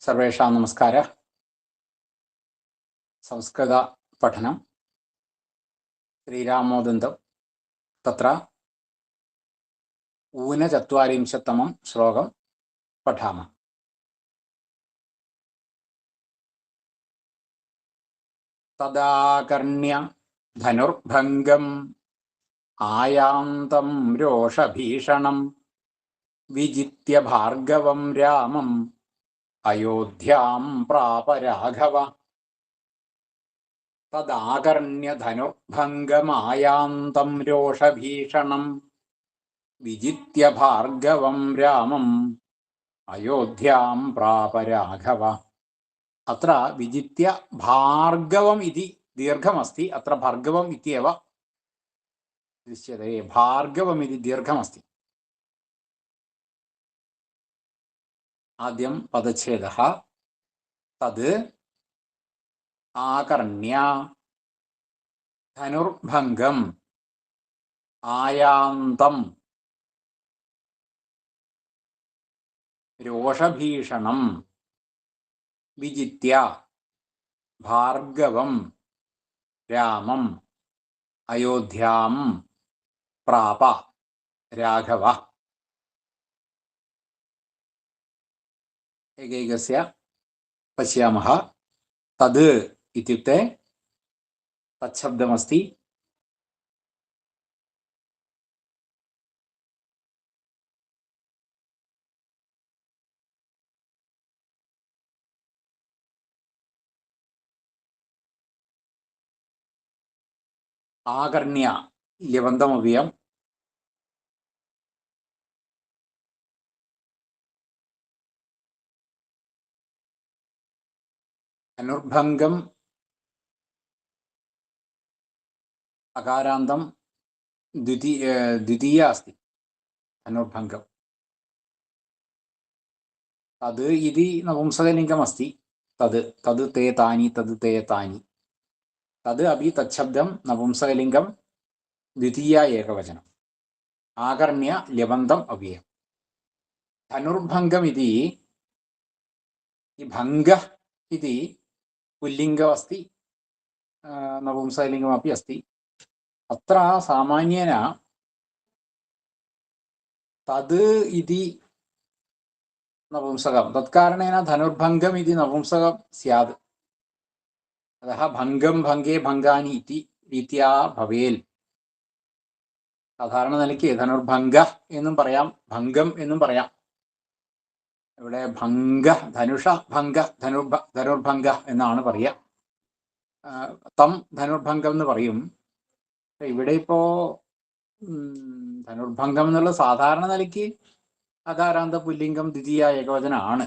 സർവേഷാം നമസ്കാര. സംസ്കൃത പഠനം. ശ്രീരാമോദന്തം. തത്ര ഊനചത്വാരിംശത്തമം ശ്ലോകം പഠാമ. തദാകർണ്യ ധനുർഭംഗം ആയാന്തം രോഷഭീഷണം വിജിത്യ ഭാർഗവം രാമം അയോധ്യാം പ്രാപ രാഘവ തദാകർണ്യധനുഭംഗമായാന്തം രോഷഭീഷണം. വിജിത്യ ഭാർഗവം രാമം അയോധ്യാം പ്രാപ രാഘവ അത്ര വിജിത്യ ഭാർഗവം ഇതി ദീർഘമസ്തി. അത്ര ഭാർഗവം ഇത്യവ. ദൃശ്യതേ ഭാർഗവം ഇതി ദീർഘമസ്തി. ആദ്യം പദച്ഛേദ തത് ആകർണ്യ ധനുർഭംഗം ആയാന്തം രോഷഭീഷണം വിജിത്യ ഭാർഗവം രാമം അയോധ്യാം പ്രാപ രാഘവ एकैकस्य पश्यामः तद् इत्युक्ते तच्छब्दमस्ति आकर्ण्य അനുർഭംഗം അകാരാന്തം ദ്വിതീയ ദ്വിതീയ അസ്തി അനുർഭംഗം. തത് ഇതി നപുംസകലിംഗമസ്തി തത് തത് തേ താനി തത് തേ താനി. തത് അഭി തച്ഛബ്ദം നപുംസകലിംഗം ദ്വിതീയ ഏകവചനം. ആകർണ്യ ലവന്തം അവ്യയം. ധനുർഭംഗം ഇതി ഭംഗ ഇതി पुल्लिङ्गमस्ति नपुंसकलिङ्गमपि अस्ति अत्र सामान्येन तद् इति नपुंसकं तत्कारणेन धनुर्भङ्गम् इति नपुंसकं स्यात् अतः भङ्गं भङ्गे भङ्गानि इति रीत्या ഭവേൽ സാധാരണ നിലയ്ക്ക് ധനുർഭംഗ എന്നും പറയാം ഭംഗം എന്നും പറയാം ഇവിടെ ഭംഗ ധനുഷ ഭംഗ ധനുർഭ ധനുർഭംഗ എന്നാണ് പറയുക തം ധനുർഭംഗം എന്ന് പറയും. ഇവിടെ ഇപ്പോ ധനുർഭംഗം എന്നുള്ള സാധാരണ നിലയ്ക്ക് അകാരാന്ത പുല്ലിംഗം ദ്വിതീയ ഏകവചനമാണ്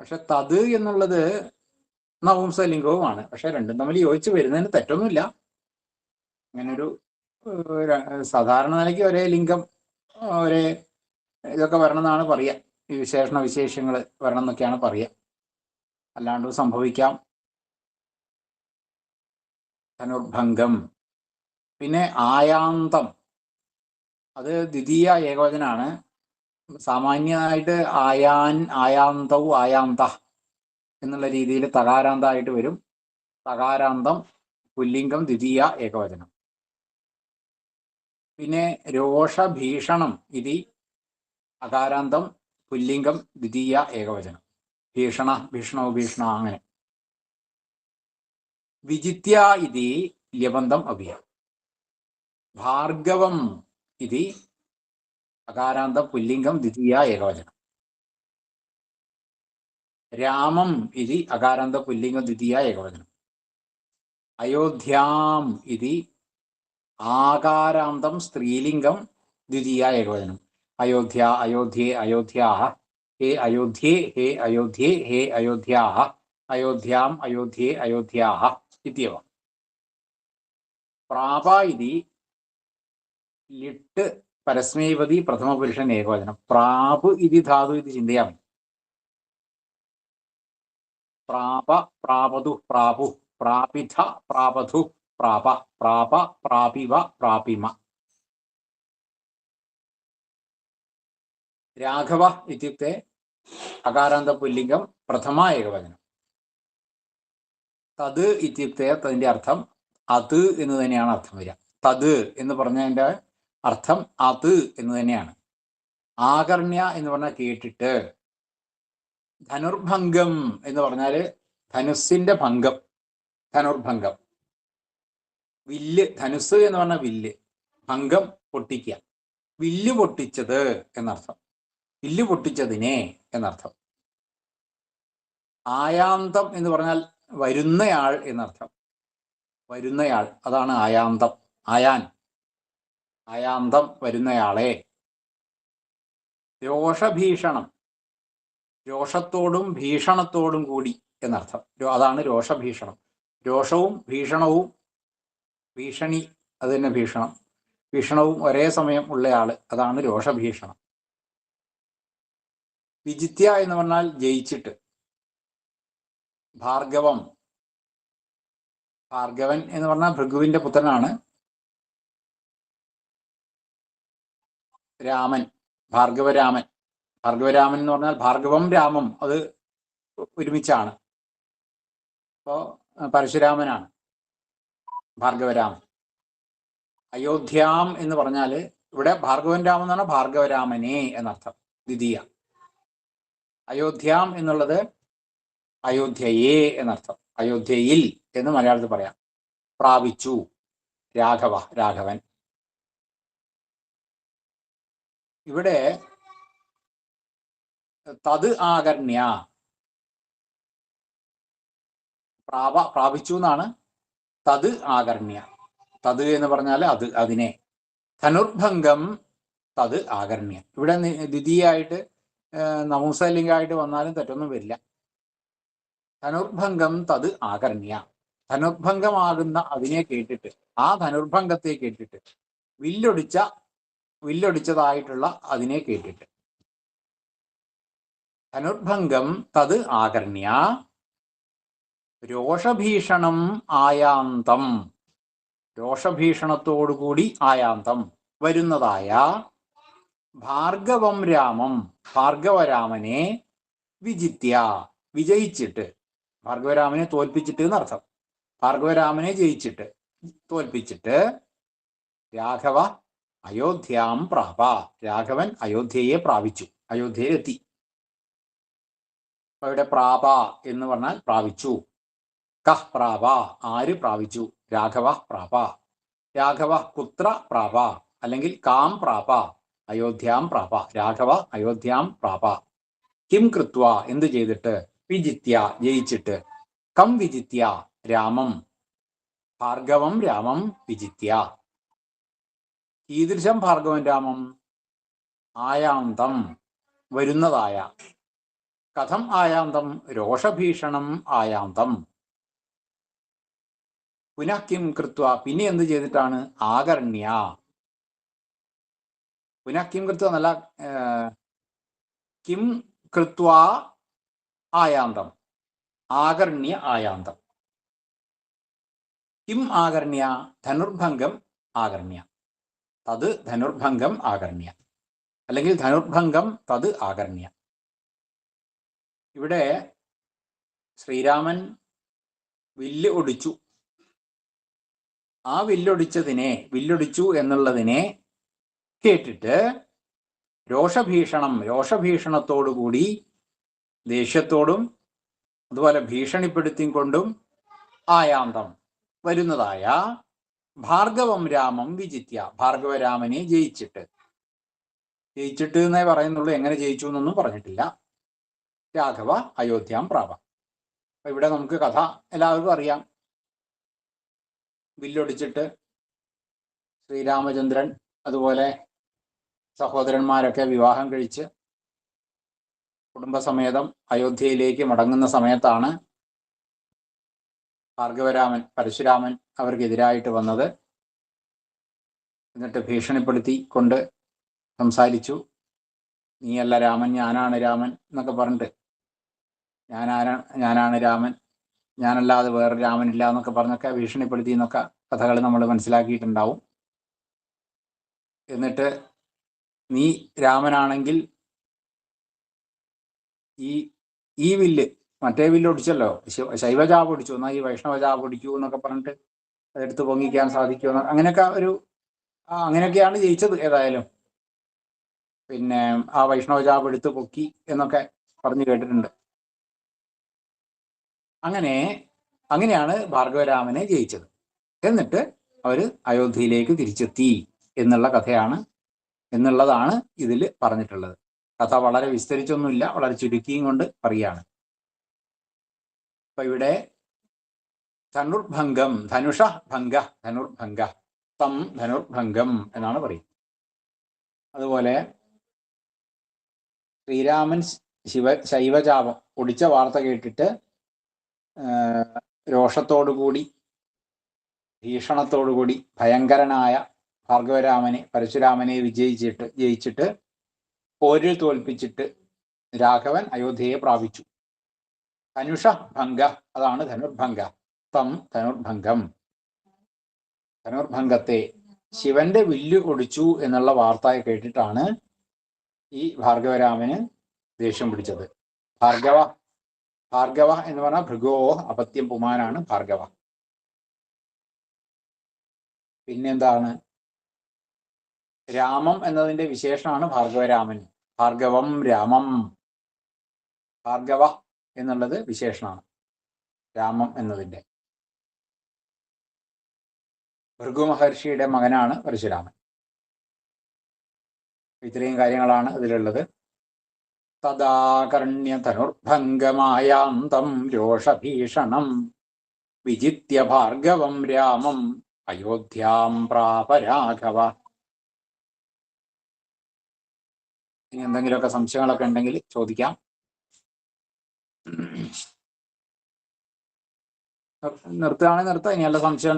പക്ഷെ തത് എന്നുള്ളത് നവംസലിംഗവുമാണ് പക്ഷെ രണ്ടും തമ്മിൽ യോജിച്ച് വരുന്നതിന് തെറ്റൊന്നുമില്ല. അങ്ങനൊരു സാധാരണ നിലയ്ക്ക് ഒരേ ലിംഗം ഒരേ ഇതൊക്കെ വരണമെന്നാണ് പറയുക ഈ വിശേഷണ വിശേഷങ്ങൾ വരണം എന്നൊക്കെയാണ് പറയുക അല്ലാണ്ട് സംഭവിക്കാം. ധനുർഭംഗം. പിന്നെ ആയാന്തം. അത് ദ്വിതീയ ഏകവചനാണ്. സാമാന്യമായിട്ട് ആയാൻ ആയാന്തവും ആയാന്ത എന്നുള്ള രീതിയിൽ തകാരാന്തായിട്ട് വരും. തകാരാന്തം പുല്ലിംഗം ദ്വിതീയ ഏകവചനം. പിന്നെ രോഷഭീഷണം ഇതി അകാരാന്തം പുല്ലിംഗം ദ്വിതീയ ഏകവചനം. ഭീഷണ ഭീഷണോ ഭീഷണ അങ്ങനെ. വിജിത്യ ഇതി ല്യബന്ധം അഭിയ ഭാർഗവം ഇതി അകാരാന്തം പുല്ലിംഗം ദ്വിതീയ ഏകവചനം. രാമം ഇതി അകാരാന്ത പുല്ലിംഗം ദ്വിതീയ ഏകവചനം. അയോധ്യാം ഇതി ആകാരാന്തം സ്ത്രീലിംഗം ദ്വിതീയ ഏകവചനം. അയോധ്യ അയോധ്യേ അയോധ്യാ ഹേ അയോധ്യേ ഹേ അയോധ്യേ ഹേ അയോധ്യാ അയോധ്യാം അയോധ്യേ അയോധ്യാ ഇത്യവ പ്രാപ ഇതി ലിട്ട് പരസ്മൈപതി പ്രഥമപുരുഷൻ ഏകവചനം പ്രാപ് ഇതി ധാതു ഇത് ചിന്തയാമി പ്രാപ പ്രാപതു പ്രാപു പ്രാപിഥ പ്രാപധു പ്രാപ പ്രാപ പ്രാപിവ പ്രാപിമ രാഘവ ഇത്യുക്തെ അകാരാന്ത പുല്ലിംഗം പ്രഥമ ഏകവചനം. തത് ഇത്യുക്തെ അതിന്റെ അർത്ഥം അത് എന്ന് തന്നെയാണ് അർത്ഥം വരിക. തത് എന്ന് പറഞ്ഞതിന്റെ അർത്ഥം അത് എന്ന് തന്നെയാണ്. ആകർണ്യ എന്ന് പറഞ്ഞാൽ കേട്ടിട്ട്. ധനുർഭംഗം എന്ന് പറഞ്ഞാൽ ധനുസിന്റെ ഭംഗം. ധനുർഭംഗം. വില്ല് ധനുസ് എന്ന് പറഞ്ഞാൽ വില്ല്. ഭംഗം പൊട്ടിക്കുക. വില്ല് പൊട്ടിച്ചത് എന്നർത്ഥം. വില്ല് പൊട്ടിച്ചതിനെ എന്നർത്ഥം. ആയാന്തം എന്ന് പറഞ്ഞാൽ വരുന്നയാൾ എന്നർത്ഥം. വരുന്നയാൾ അതാണ് ആയാന്തം. ആയാൻ. ആയാന്തം വരുന്നയാളെ. രോഷഭീഷണം. രോഷത്തോടും ഭീഷണത്തോടും കൂടി എന്നർത്ഥം. അതാണ് രോഷഭീഷണം. രോഷവും ഭീഷണവും ഭീഷണി അത് തന്നെ ഭീഷണം. ഭീഷണവും ഒരേ സമയം ഉള്ളയാൾ അതാണ് രോഷഭീഷണം. വിജിത്യ എന്ന് പറഞ്ഞാൽ ജയിച്ചിട്ട്. ഭാർഗവം. ഭാർഗവൻ എന്ന് പറഞ്ഞാൽ ഭൃഗുവിന്റെ പുത്രനാണ്. രാമൻ. ഭാർഗവരാമൻ. ഭാർഗവരാമൻ എന്ന് പറഞ്ഞാൽ ഭാർഗവം രാമം. അത് ഒരുമിച്ചാണ്. അപ്പോ പരശുരാമനാണ്. ഭാർഗവരാമൻ. അയോധ്യാം എന്ന് പറഞ്ഞാൽ ഇവിടെ ഭാർഗവൻ രാമൻ എന്ന് പറഞ്ഞാൽ ഭാർഗവരാമനെ എന്നർത്ഥം. ദ്വിതീയ. അയോധ്യാം എന്നുള്ളത് അയോധ്യയെ എന്നർത്ഥം. അയോധ്യയിൽ എന്ന് മലയാളത്തിൽ പറയാം. പ്രാപിച്ചു. രാഘവ രാഘവൻ. ഇവിടെ തത് ആകർണ്യ. പ്രാപ പ്രാപിച്ചു എന്നാണ്. തത് ആകർണ്യ. തത് എന്ന് പറഞ്ഞാൽ അത് അതിനെ. ധനുർഭംഗം തത് ആകർണ്യ. ഇവിടെ ദ്വിതീയായിട്ട് നമൂസലിംഗായിട്ട് വന്നാലും തെറ്റൊന്നും വരില്ല. ധനുർഭംഗം തത് ആകർണ്യ. ധനുർഭംഗമാകുന്ന അതിനെ കേട്ടിട്ട് ആ ധനുർഭംഗത്തെ കേട്ടിട്ട് വില്ലൊടിച്ച വില്ലൊടിച്ചതായിട്ടുള്ള അതിനെ കേട്ടിട്ട്. ധനുർഭംഗം തത് ആകർണ്യ. രോഷഭീഷണം ആയാന്തം. രോഷഭീഷണത്തോടുകൂടി ആയാന്തം വരുന്നതായ ഭാർഗവം രാമം ഭാർഗവരാമനെ വിജിത്യ വിജയിച്ചിട്ട്. ഭാർഗവരാമനെ തോൽപ്പിച്ചിട്ട് എന്നർത്ഥം. ഭാർഗവരാമനെ ജയിച്ചിട്ട് തോൽപ്പിച്ചിട്ട് രാഘവ അയോധ്യാം പ്രാപ. രാഘവൻ അയോധ്യയെ പ്രാപിച്ചു. അയോധ്യയിലെത്തി. അവിടെ പ്രാപ എന്ന് പറഞ്ഞാൽ പ്രാപിച്ചു. കഹ് പ്രാപ. ആര് പ്രാപിച്ചു? രാഘവ പ്രാപ. രാഘവ പുത്ര പ്രാപ. അല്ലെങ്കിൽ കാം പ്രാപ. അയോധ്യാം പ്രാപ. രാഘവ അയോധ്യാം പ്രാപ. കിം കൃത്വ എന്ത് ചെയ്തിട്ട്? വിജിത്യ ജയിച്ചിട്ട്. കം വിജിത്യ രാമം. ഭാർഗവം രാമം വിജിത്യ. ഈദൃശം ഭാർഗവൻ രാമം. ആയാന്തം വരുന്നതായ. കഥം ആയാന്തം രോഷഭീഷണം ആയാന്തം. പുനഃ കിം കൃത്വ പിന്നെ എന്ത് ചെയ്തിട്ടാണ്? ആകർണ്യ പുനഃ കിം കൃത്വ എന്നല്ല കിം കൃത്വ ആയാന്തം ആകർണ്യ ആയാന്തം. കിം ആകർണ്യ ധനുർഭംഗം ആകർണ്യ. തത് ധനുർഭംഗം ആകർണ്യ. അല്ലെങ്കിൽ ധനുർഭംഗം തത് ആകർണ്യ. ഇവിടെ ശ്രീരാമൻ വില്ല് ഒടിച്ചു. ആ വില്ലൊടിച്ചതിനെ വില്ലൊടിച്ചു എന്നുള്ളതിനെ കേട്ടിട്ട് രോഷഭീഷണം രോഷഭീഷണത്തോടുകൂടി ദേഷ്യത്തോടും അതുപോലെ ഭീഷണിപ്പെടുത്തിക്കൊണ്ടും ആയാന്തം വരുന്നതായ ഭാർഗവം രാമം വിജിത്യ. ഭാർഗവരാമനെ ജയിച്ചിട്ട്. ജയിച്ചിട്ട് എന്നേ പറയുന്നുള്ളൂ. എങ്ങനെ ജയിച്ചു എന്നൊന്നും പറഞ്ഞിട്ടില്ല. രാഘവ അയോധ്യാം പ്രാപ. അപ്പൊ ഇവിടെ നമുക്ക് കഥ എല്ലാവർക്കും അറിയാം. വില്ലൊടിച്ചിട്ട് ശ്രീരാമചന്ദ്രൻ അതുപോലെ സഹോദരന്മാരൊക്കെ വിവാഹം കഴിച്ച് കുടുംബസമേതം അയോധ്യയിലേക്ക് മടങ്ങുന്ന സമയത്താണ് ഭാർഗവരാമൻ പരശുരാമൻ അവർക്കെതിരായിട്ട് വന്നത്. എന്നിട്ട് ഭീഷണിപ്പെടുത്തി കൊണ്ട് സംസാരിച്ചു. നീയല്ല രാമൻ ഞാനാണ് രാമൻ എന്നൊക്കെ പറഞ്ഞിട്ട്. ഞാനാരാ ഞാനാണ് രാമൻ. ഞാനല്ലാതെ വേറെ രാമൻ ഇല്ല എന്നൊക്കെ പറഞ്ഞൊക്കെ ഭീഷണിപ്പെടുത്തി എന്നൊക്കെ കഥകൾ നമ്മൾ മനസ്സിലാക്കിയിട്ടുണ്ടാവും. എന്നിട്ട് നീ രാമനാണെങ്കിൽ ഈ ഈ വില്ല് മറ്റേ വില്ല് ഒടിച്ചല്ലോ. ശിവ- ശൈവജാപ് ഒടിച്ചു. എന്നാൽ ഈ വൈഷ്ണവജാപ് ഒടിക്കൂ എന്നൊക്കെ പറഞ്ഞിട്ട് അതെടുത്ത് പൊങ്ങിക്കാൻ സാധിക്കുമെന്ന് അങ്ങനെയൊക്കെ ഒരു അങ്ങനെയൊക്കെയാണ് ജയിച്ചത് ഏതായാലും. പിന്നെ ആ വൈഷ്ണവജാപ് എടുത്ത് പൊക്കി എന്നൊക്കെ പറഞ്ഞു കേട്ടിട്ടുണ്ട്. അങ്ങനെ അങ്ങനെയാണ് ഭാർഗവരാമനെ ജയിച്ചത്. എന്നിട്ട് അവർ അയോധ്യയിലേക്ക് തിരിച്ചെത്തി എന്നുള്ള കഥയാണ് എന്നുള്ളതാണ് ഇതിൽ പറഞ്ഞിട്ടുള്ളത്. കഥ വളരെ വിസ്തരിച്ചൊന്നുമില്ല വളരെ ചുരുക്കിയും കൊണ്ട് പറയാണ് അപ്പൊ ഇവിടെ ധനുർഭംഗം ധനുഷ ഭംഗ ധനുർഭംഗ തം ധനുർഭംഗം എന്നാണ് പറയുന്നത്. അതുപോലെ ശ്രീരാമൻ ശിവ ശൈവജാപം ഒടിച്ച വാർത്ത കേട്ടിട്ട് രോഷത്തോടുകൂടി ഭീഷണത്തോടുകൂടി ഭയങ്കരനായ ഭാർഗവരാമനെ പരശുരാമനെ വിജയിച്ചിട്ട് ജയിച്ചിട്ട് പോരിൽ തോൽപ്പിച്ചിട്ട് രാഘവൻ അയോധ്യയെ പ്രാപിച്ചു. ധനുഷ ഭംഗ അതാണ് ധനുർഭംഗ. തം ധനുർഭംഗം. ധനുർഭംഗത്തെ ശിവന്റെ വില്ല് ഒടിച്ചു എന്നുള്ള വാർത്ത കേട്ടിട്ടാണ് ഈ ഭാർഗവരാമന് ദേഷ്യം പിടിച്ചത്. ഭാർഗവ ഭാർഗവ എന്ന് പറഞ്ഞാൽ ഭൃഗോ അപത്യം പുമാനാണ് ഭാർഗവ. പിന്നെന്താണ്? രാമം എന്നതിന്റെ വിശേഷണമാണ് ഭാർഗവരാമൻ. ഭാർഗവം രാമം. ഭാർഗവ എന്നുള്ളത് വിശേഷണമാണ് രാമം എന്നതിന്റെ ഭൃഗു മഹർഷിയുടെ മകനാണ് പരശുരാമൻ. ഇത്രയും കാര്യങ്ങളാണ് ഇതിലുള്ളത്. തദാകർണ്യ ധനുർഭംഗമായാന്തം രോഷഭീഷണം വിജിത്യ ഭാർഗവം രാമം അയോധ്യാം പ്രാപരാഘവ ഇനി എന്തെങ്കിലുമൊക്കെ സംശയങ്ങളൊക്കെ ഉണ്ടെങ്കിൽ ചോദിക്കാം. നിർത്തുകയാണെങ്കിൽ നിർത്താം. ഇനി നല്ല സംശയം